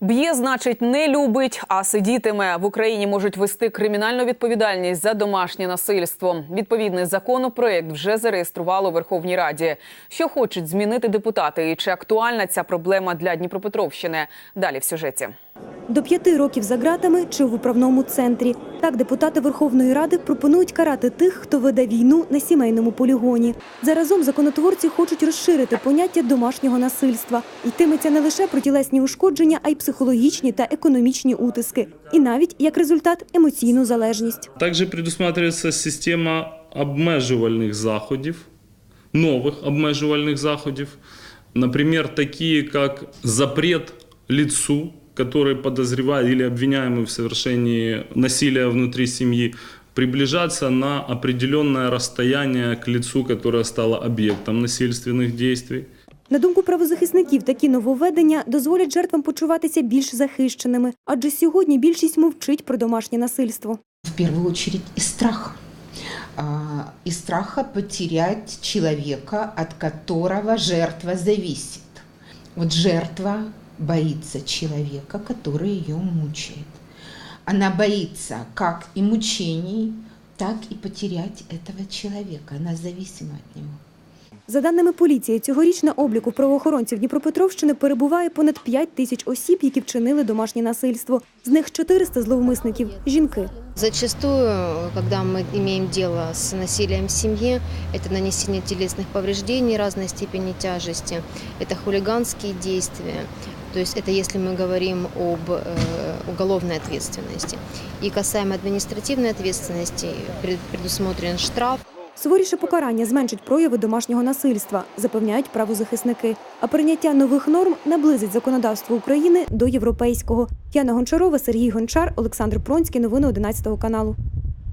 Б'є, значить, не любить, а сидітиме. В Україні можуть вести кримінальну відповідальність за домашнє насильство. Відповідний законопроект вже зареєструвало Верховній Раді. Що хочуть змінити депутати, і чи актуальна ця проблема для Дніпропетровщини? Далі в сюжеті. До п'яти років за ґратами чи в управному центрі. Так депутати Верховної Ради пропонують карати тих, хто веде війну на сімейному полігоні. Заразом законотворці хочуть розширити поняття домашнього насильства. Йтиметься не лише про тілесні ушкодження, а й психологічні та економічні утиски. І навіть як результат емоційну залежність. Также предусматривається система обмежувальних заходів, нових обмежувальних заходів, например, такі як запрет лицу, который подозревает или обвиняемый в совершении насилия внутри семьи, приближаться на определенное расстояние к лицу, которое стало объектом насильственных действий. На думку правозахисників, такі нововведення дозволять жертвам почуватися більш захищеними, адже сьогодні більшість мовчить про домашнє насильство. в первую очередь из страха. А, Из страха потерять человека, от которого жертва зависит. Вот жертва боится человека, который ее мучает. Она боится как и мучений, так и потерять этого человека. Она зависима от него. За даними поліції, цьогоріч на обліку правоохоронців Дніпропетровщини перебуває понад 5 тисяч осіб, які вчинили домашнє насильство. З них 400 зловмисників – жінки. Зачастую, когда мы имеем дело с насилием в семье, это нанесение телесных повреждений разной степени тяжести, это хулиганские действия, то есть это если мы говорим об э, уголовной ответственности. И касаемо административной ответственности, пред- предусмотрен штраф. Суворіше покарання зменшить прояви домашнього насильства, запевняють правозахисники. А прийняття нових норм наблизить законодавство України до європейського. Яна Гончарова, Сергій Гончар, Олександр Пронський. Новини 11 каналу.